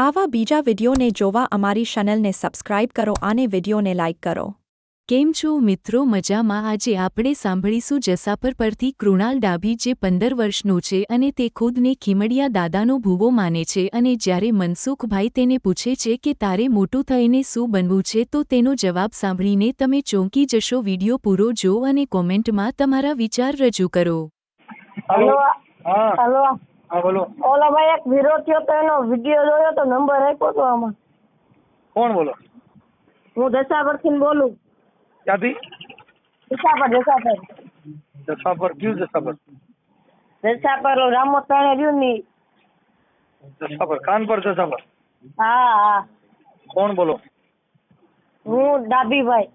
આવા બીજા વિડિયોને જોવા અમારી ચેનલને સબસ્ક્રાઇબ કરો અને વિડિયોને લાઇક કરો. કેમ છો મિત્રો? મજામાં. આજે આપણે સાંભળીશું જસાપર પરથી કૃણાલ ડાભી જે પંદર વર્ષનો છે અને તે ખુદને ખીમડિયા દાદાનો ભૂવો માને છે અને જ્યારે મનસુખભાઈ તેને પૂછે છે કે તારે મોટું થઈને શું બનવું છે તો તેનો જવાબ સાંભળીને તમે ચોંકી જશો. વિડિયો પૂરો જો અને કોમેન્ટમાં તમારા વિચાર રજૂ કરો. હલો. હા. હલો. હા બોલો. ઓલા ભાઈ એક વિરોધ થયો તો એનો વીડિયો જોયો તો નંબર આપ્યો તો આમાં. કોણ બોલો? હું દશાપરથી બોલું. ક્યાંથી? દશાપર દશાપર જસાપર કયું દશાપર રામોદ તાણે રહ્યું ની જસાપર કાન પર જસાપર હા હા. કોણ બોલો? હું ડાભીભાઈ.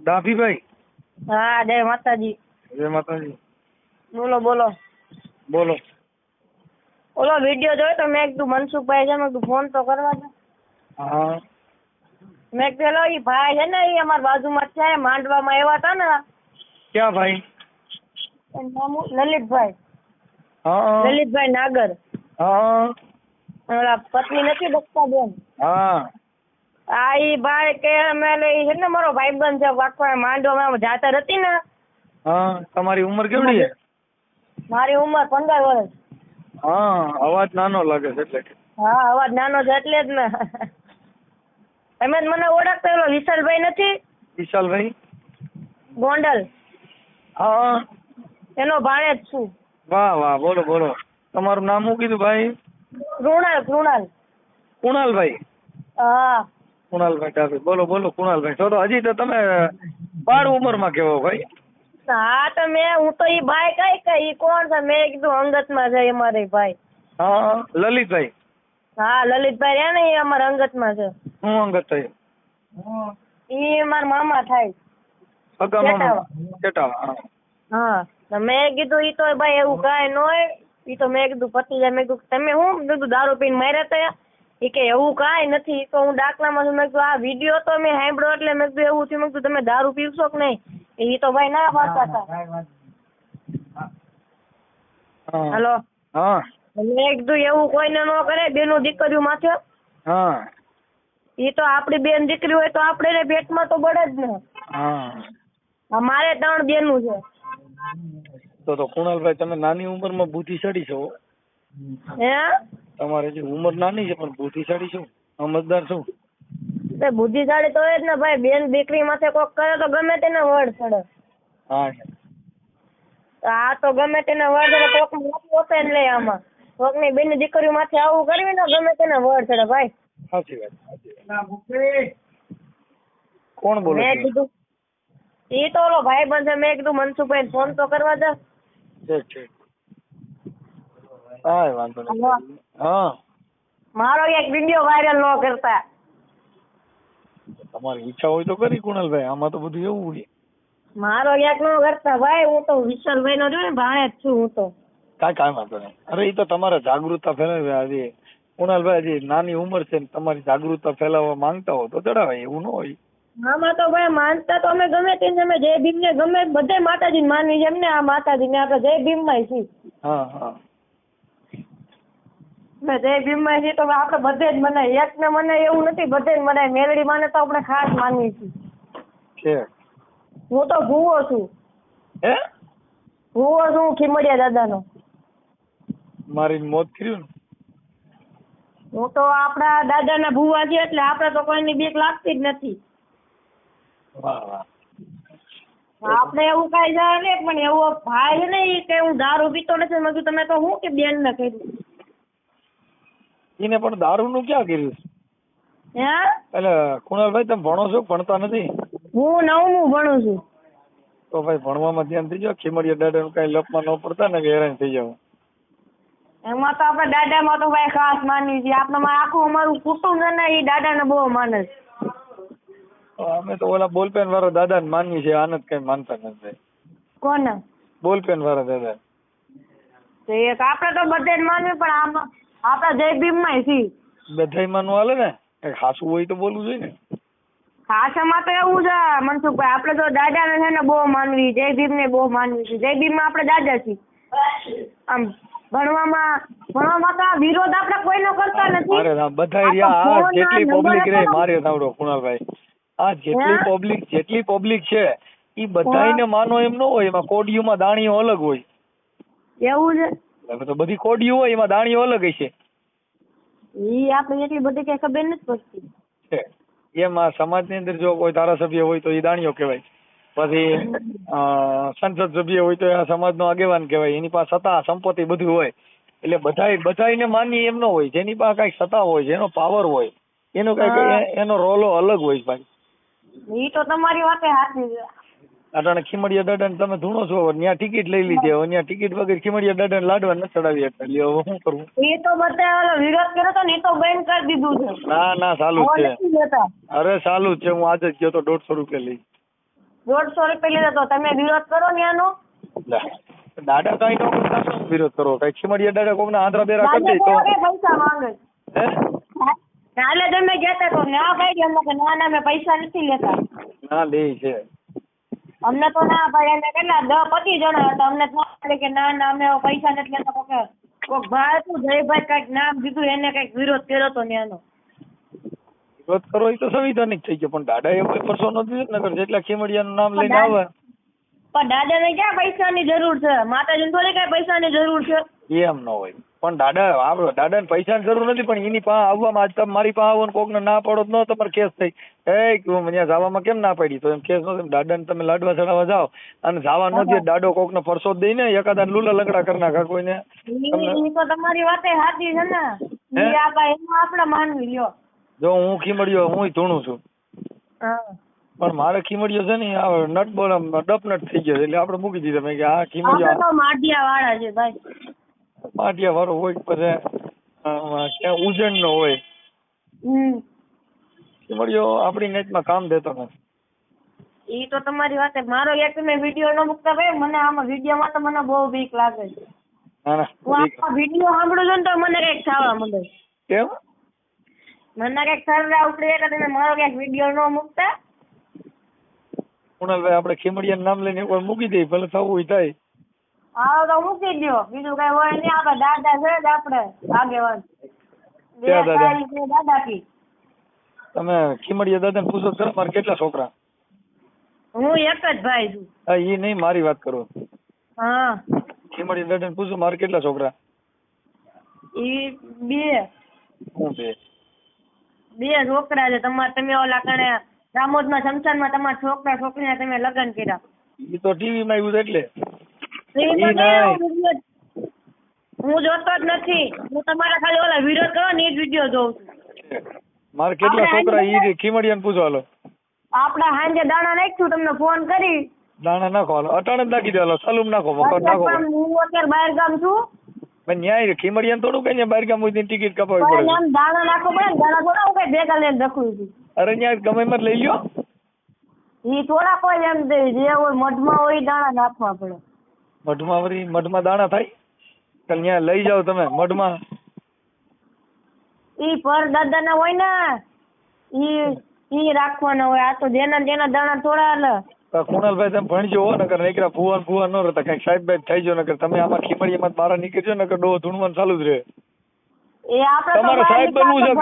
ડાભીભાઈ? હા જય માતાજી. જય માતાજી. બોલો બોલો. બોલો. ઓલો વીડિયો જોયો તો મેં કીધું મનસુખભાઈ છે મેં કીધું ફોન તો કરવા દે. હા. મેં પેલો ઈ ભાઈ છે ને ઈ અમારા બાજુમાં છે માંડવામાં આવ્યા હતા ને. ક્યાં ભાઈ? લલિતભાઈ. હા. લલિતભાઈ નાગર. હા. ઓલા પત્ની નથી દક્ષાબેન હા. આ ઈ ભાઈ કે અમે છે ને મારો ભાઈબંધ છે આખો માંડવામાં જાતર હતી ને. હા. તમારી ઉંમર કેવડી છે? મારી ઉંમર પંદર વર્ષ. હા અવાજ નાનો લાગે છે એટલે હા અવાજ નાનો છે એટલે જ ને. તમે મને ઓળખતા પેલો વિશાલભાઈ નથી? વિશાલભાઈ? ગોંડલ. હા. એનો ભાણે જ છું. વાહ વાહ બોલો બોલો. તમારું નામ શું કીધું ભાઈ? કૃણાલ કૃણાલ. કુણાલભાઈ? હા. કુણાલભાઈ ડાભી બોલો બોલો કુણાલભાઈ. તો હજી તો તમે બાળ ઉંમરમાં કેવો ભાઈ. હા તો મેં હું તો ઈ ભાઈ કઈ કઈ ઈ કોણ છે? મેં કીધું અંગતમાં છે અમારે ભાઈ. હા લલિતભાઈ. હા લલિતભાઈ રહ્યા ને એ અમારા અંગતમાં છે. હું અંગત થયું? ઈ મારા મામા થાય. અગા મામા. ચેટાવા. હા. તો મેં કીધું ઈ તો ભાઈ એવું કાંઈ ન હોય. ઈ તો મેં કીધું પતિ જાય. મેં કીધું તમે હું? મેં કીધું દારૂ પીને માર્યા હતા ઈ કે એવું કાંઈ નથી. તો હું દાખલામાં છું. મેં કીધું આ વીડિયો તો મેં સાંભળ્યો એટલે. મેં કીધું એવું થયું. મેં કીધું તમે દારૂ પીવશો કે નહીં? ઈ તો ભાઈ ના પાડતા હતા. હેલો? હા. મેં કીધું એવું કોઈને ન કરે બેનું દીકરીઓ માથે. હા. ઈ તો આપડી બેન દીકરી હોય તો આપણે પેટમાં તો બળે જ ને. હા. મારે ત્રણ બેનું છે. તો તો કુણાલભાઈ તમે નાની ઉંમરમાં ચડી છો. હે? તમારે જે ઉંમર નાની છે પણ બુદ્ધિશાળી છો? સમજદાર છો? તે બુદ્ધિશાળી તો એ જ ને ભાઈ બેન દીકરી માથે કોક કરે તો ગમે તેને વડ ચડે. હા. આ તો ગમે તેને વડ ચડે કોક પોતે જ લે આમાં. કોકની બેન દીકરીઓ માથે આવું કરવી ને ગમે તેને વડ ચડે ભાઈ. સાચી વાત. કોણ બોલે મેં કીધું એ તો ઓલો ભાઈ બંધ મેં કીધું મનસુભાઈ ફોન તો કરવા દે. ઠીક ઠીક. હા વાંધો નહીં. હા. મારો એક વીડિયો વાયરલ ન કરતા. તમારી ઈચ્છા હોય તો કરી કુણાલભાઈ આમાં તો બધું એવું હોય મારો એક નો કરતા ભાઈ હું તો વિશાલભાઈ નો ને ભાણે જ છું હું તો. કાંઈ કાંઈ વાંધો નહીં. અરે એ તો તમારે જાગૃતતા ફેલાવી. આજે કુણાલભાઈ હજી નાની ઉંમર છે ને તમારી જાગૃતતા ફેલાવવા માંગતા હો તો ચડાવે એવું ન હોય. આમાં તો ભાઈ માનતા તો અમે ગમે તેને અમે જય ભીમ ને ગમે બધે માતાજી માનવી છે એમને આ માતાજી ને આપણે જય ભીમમાં છીએ. હા હા. જય ભીમ તો આપણે બધે જ મનાય. એક ને મને એવું નથી બધે જ મનાય. મેલડી માને તો આપણે ખાસ માનવી છે. હું તો ભૂવો છું. હે? ભૂવો છું હું ખીમડિયા દાદાનો. મારી મોત કર્યું હું તો આપણા દાદાના ભૂવા છે એટલે આપણે તો કોઈની બીક લાગતી જ નથી. વાહ વાહ. આપણે એવું કઈ જાય નહીં પણ એવો ભાઈ ને કે હું દારૂ પીતો નથી. મેં કીધું તમે તો હું કે બેન ને કર્યું? એને પણ દારૂનું ક્યાં કર્યું? હે? એટલે કુણાલભાઈ તમે ભણો છો ભણતા નથી? હું નવમું ભણું છું. તો ભાઈ ભણવામાં ધ્યાન જાવ ખીમડિયા દાદાનું કઈ લપમાં ન પડતા ને કે હેરાન થઈ જાવ એમાં તો આપણે દાદામાં તો ભાઈ ખાસ માનવી છે. આપણે આખું અમારું કુટુંબ છે ને એ દાદાને બહુ માને છે. અમે તો ઓલા બોલપેન વાળા દાદા ને માનવી છે આનંદ કઈ માનતા નથી કોને? બોલપેન વાળા દાદા. તો એક આપણે તો બધે માનવી પણ આમાં આપણે જય ભીમમાં સી બધાય માનવું હાલે ને? કંઈક હાસું હોય તો બોલવું જોઈએ ને. ખાસામાં તો એવું છે મનસુખભાઈ. આપણે તો દાદાને છે ને બહુ માનવી જય ભીમને બહુ માનવી છે જય ભીમમાં આપણે દાદા છીએ. આમ ભણવામાં ભણવામાં તો આ વિરોધ આપણે કોઈનો કરતા નથી. મારે ના રહ્યા. આ જેટલી પબ્લિક રે ને. મારે તાવડો કુણાલભાઈ. આ જેટલી પબ્લિક જેટલી પબ્લિક છે એ બધાય ને માનો એમ ન હોય એમાં કોડિયુમાં દાણીઓ અલગ હોય. એવું છે હવે તો બધી કોડિયું હોય એમાં દાણીઓ અલગ હશે. ઈ આપણે એટલી બધી કઈ ખબર નથી પડતી. છે. એમ સમાજની અંદર જો કોઈ ધારાસભ્ય હોય તો એ દાણીઓ કહેવાય. પછી સંસદ સભ્ય હોય તો એ સમાજનો આગેવાન કહેવાય. એની પાસે સત્તા સંપત્તિ બધું હોય. એટલે બધાય બધાયને માની એમ ન હોય. જેની પાસે કઈ સત્તા હોય જેનો પાવર હોય એનો કઈ. એનો રોલો અલગ હોય ભાઈ. ઈ તો તમારી વાતે સાચી અટાણે ખીમડિયા દાદાને તમે ધૂણો છો ત્યાં ટિકિટ લઈ લીધી. હવે ત્યાં ટિકિટ વગર ખીમડિયા દાદાને લાડવા ન ચડાવી એટલે લ્યો હવે શું કરવું એ તો બધા ઓલો વિરોધ કર્યો તો ને તો બેન કરી દીધું છે. ના ના ચાલુ છે. અરે ચાલુ છે. હું આજે જ ગયો તો દોઢસો રૂપિયા લઈ. દોઢસો રૂપિયા લીધા તો તમે વિરોધ કરો ને આનો. દાદા કઈ નો વિરોધ કરો? કઈ ખીમડિયા દાદા કોકના આંધ્રા બેરા કરી દે તો. દાદા પૈસા માંગે? હે? કાલે તમે કહેતા તો ના પાડી અમને કે ના ના મેં પૈસા નથી લેતા. ના લે છે. અમને તો ના પાડી અમે કેટલા દસ પચીસ જણા હતા. અમને તો ના કે ના ના અમે પૈસા નથી લેતા. કોકે કોક ભાઈ હતું જયભાઈ કંઈક નામ કીધું એને કંઈક વિરોધ કર્યો તો ત્યાંનો વિરોધ કરો એ તો સંવિધાનિક થઈ ગયો. પણ દાદા એ પરસો નથી નગર જેટલા ખીમડિયાનું નામ લઈને આવે. પણ દાદાને ક્યાં પૈસાની જરૂર છે? માતાજીને થોડી કઈ પૈસાની જરૂર છે? એમ ન હોય. પણ દાદા આપણો પૈસા ની જરૂર નથી પણ એની પાસે આવવામાં આજ તમે મારી પાસે આવો ને કોકને ના પાડો તો ન તમારે કેસ થઈ. એ ત્યાં જવામાં કેમ ના પાડી? તો એમ કેસ નો દાદા ને તમે લાડવા ચડાવવા જાઓ. અને જવા ન દે દાડો કોકને પરસો જ દઈ ને એકાદા લુલા લંગડા કરી નાખા કોઈને. તો તમારી વાતે સાચી છે ને. હે? ઈ આ ભાઈ એમાં આપણે માનવી લ્યો. જો હું ખીમડ્યો હું ધૂણું છું. પણ મારે ખીમડ્યો છે ને આ નટ બોલ ડપ નટ થઈ ગયો. એટલે આપણે મૂકી દીધા. મેં કે આ ખીમડ્યો માઢિયા વાળા છે ભાઈ. માટિયા વાળો હોય પછી અ, ક્યાં ઉજણ નો હોય હમ આપણી આપણી નેટમાં કામ દેતો નથી ઈ તો તમારી વાત છે. મારો એક તમે વીડિયો ન મૂકતા ભાઈ મને આમાં વિડીયોમાં તો મને બહુ બીક લાગે છે ના ના હું ઠીક. આ વીડિયો સાંભળું છું ને તો મને કંઈક થવા માંડે. કેમ મને કંઈક સરડા ઉપડે એટલે તમે મારો કંઈક વીડિયો ન મૂકતા કુણાલભાઈ આપણે ખીમડિયાનું નામ લઈને એકવાર મૂકી દઈએ ભલે થવું થાય આવો તો મૂકી દો બીજું કઈ હોય નહીં. આપડે દાદા છે જ આપડે આગેવાન. બે દાદા? તારીખ છે દાદા કી તમે ખીમડિયા દાદાને પૂછો ખરા મારે કેટલા છોકરા? હું એક જ ભાઈ છું. હા એ નહીં મારી વાત કરો. હા. ખીમડિયા દાદાને પૂછો મારે કેટલા છોકરા? ઈ બે. હું બે? બે છોકરા છે. તમારે તમે ઓલા કણે રામોદમાં શમશાનમાં તમારા છોકરા છોકરીને તમે લગ્ન કર્યા. એ તો ટીવી માં આવ્યું છે એટલે. હું જોતો જ નથી. હું તમારા ખાલી ઓલા વિરોધ કરો ને એ જ વીડિયો જોઉં છું. મારે કેટલા છોકરા ઈ ખીમડિયાને પૂછો હાલો. આપડા હાંજે દાણા નાખ્યું તમને ફોન કરી. દાણા નાખો હાલો. અટાણે જ નાખી દેલો સલૂમ નાખો મકર નાખો. હું અત્યારે બહાર ગામ છું. પણ ન્યાય ખીમડિયાને થોડું કઈ બાર ગામ સુધી ટિકિટ કપાવી પડે. આમ દાણા નાખો પડે દાણા થોડા હું કઈ ભેગા લઈને રખું છું. અરે ન્યાય ગમે એમ લઈ લ્યો. ઈ થોડા કોઈ એમ દે જે હોય મઢમાં હોય દાણા નાખવા પડે. મઢમાં વળી મઢમાં દાણા થાય? ન્યા લઈ જાઓ તમે મઢમાં. ઈ પર દાદાના હોય ને ઈ ઈ રાખવાના હોય. આ તો જેના જેના દાણા થોડા કુણાલભાઈ તમે ભણજો હો નકર નીકળ્યા ફુવાન ફુવાન ન રહેતા. કંઈક સાહેબ બાઈબ થઈ જાવ નકર તમે આમાં ખીમડીયામાં જ બહાર નીકળજો નકર ડો ધૂણવાનું ચાલુ જ રહે. એ આપણે તમારે સાહેબ બનવું છે?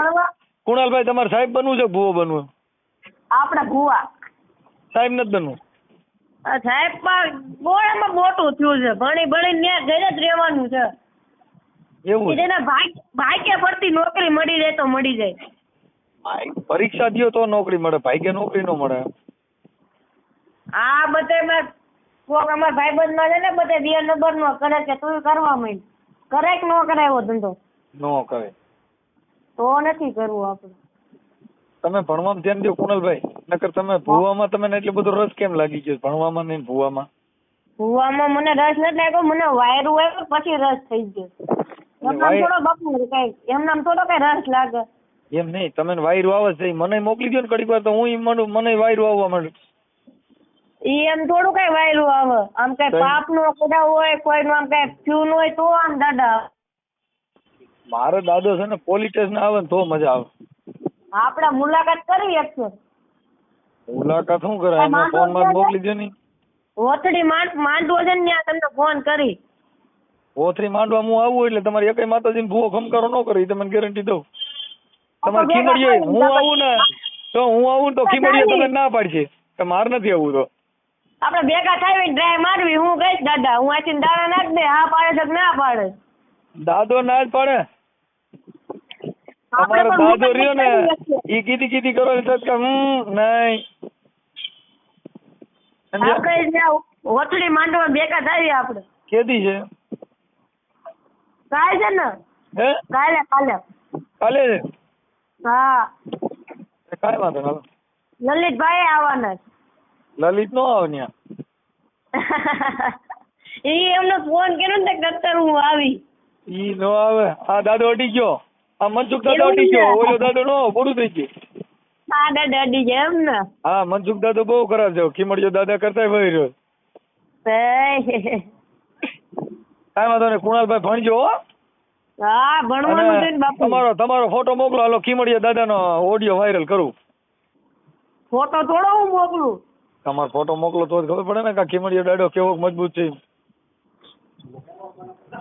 કુણાલભાઈ તમારે સાહેબ બનવું છે ભૂવો બનવું? આપણે ભૂવા. સાહેબ નથી બનવું? સાહેબ પણ બોળામાં મોટું થયું છે. ભણી ભણી ત્યાં ઘરે જ રહેવાનું છે. એવું છે? જેને ભાગ ભાગ્ય પડતી નોકરી મળી જાય તો મળી જાય. પરીક્ષા દ્યો તો નોકરી મળે ભાગ્ય નોકરી નો મળે. આ બધે મેં કોક ભાઈબંધમાં છે ને બધે બે નંબર નો કરે કે તું કરવા માંડ. કરે કે નો કરે એવો ધંધો? નો કરે. તો નથી કરવું આપણે. તમે ભણવામાં ધ્યાન દો કુણાલભાઈ. નકર તમે ભૂવામાં તમને એટલો બધો રસ કેમ લાગી ગયો? ભણવામાં નહીં ભૂવામાં? ભૂવામાં મને રસ નથી લાગ્યો મને વાયરું આવ્યું પછી રસ થઈ ગયો. એમ નામ થોડો બાપુ કઈ. એમ થોડો કઈ રસ લાગે. એમ નહીં તમે વાયરું આવે છે મને મોકલી દો ને ઘડીક વાર તો હું માંડું મને વાયરું આવવા માંડું. ઈ એમ થોડું કઈ વાયરું આવે. આમ કઈ? પાપ નો કદા હોય કોઈ નું આમ કઈ થયું હોય તો આમ દાદા આવે. મારો દાદો છે ને પોલીટેશન આવે ને તો મજા આવે. આપણે મુલાકાત કરી શકીએ. મુલાકાત શું કરે? એમાં ફોનમાં મોકલી દે ની. ઓથડી માંડવો છે ને ત્યાં તમને ફોન કરી. ઓથડી માંડવા હું આવું એટલે તમારે એકય માતાજીને ભૂવો ખમકારો ન કરે તમને ગેરંટી દઉં. તમારે ખીમડીએ હું આવું ને તો હું આવું તો ખીમડીએ તમને ના. પાડશે. કે માર નથી આવું તો. આપણે ભેગા થાય ડ્રાય મારવી. હું કહીશ દાદા હું આથી દાણા નાખ દે હા પાડે છે ના પાડે? દાદો ના જ પાડે. તમારો દાદો રહ્યો ને ઈ કીધી કીધી કરો એટલે કે હમ નહીં? આપણે ત્યાં માંડવા ભેગા થાય આપણે. કેદી છે? કાલે છે ને? હે? કાલે કાલે. કાલે હા. કાંઈ વાંધો ના લલિતભાઈ આવવાના છે. લલિત નો આવે ત્યાં એ એમનો ફોન કર્યો ને કરતા હું આવી. ઈ નો આવે. આ દાદો અટી ગયો. આ મનસુખ દાદા અડી ગયો. ઓલો દાદો નો પૂરું થઈ ગયું. હા દાદા અડી જાય એમ ને. હા મનસુખ દાદો બહુ ખરાબ છે. ખીમડિયો દાદા કરતા ભાઈ રહ્યો. કાંઈ વાંધો નહીં કુણાલભાઈ ભણજો હા. ભણવાનું છે ને બાપુ. તમારો તમારો ફોટો મોકલો. હાલો ખીમડિયા દાદાનો ઓડિયો વાયરલ કરું. ફોટો થોડો હું મોકલું? તમારો ફોટો મોકલો તો ખબર પડે ને કે ખીમડીયો દાડો કેવો મજબૂત છે.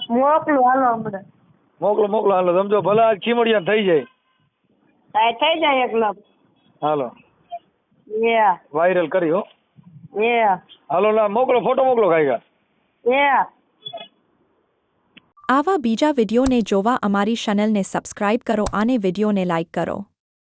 મોકલું હાલો હમણાં. મોકલો મોકલો હાલો સમજો ભલે આજ ખીમડિયા થઈ જાય. આ થઈ જાય એકલો હાલો. યા વાયરલ કરી હો. યા હાલો ના મોકલો ફોટો મોકલો કાંઈ યા આવા બીજા વિડીયોને જોવા અમારી ચેનલને સબસ્ક્રાઇબ કરો અને વિડીયોને લાઇક કરો.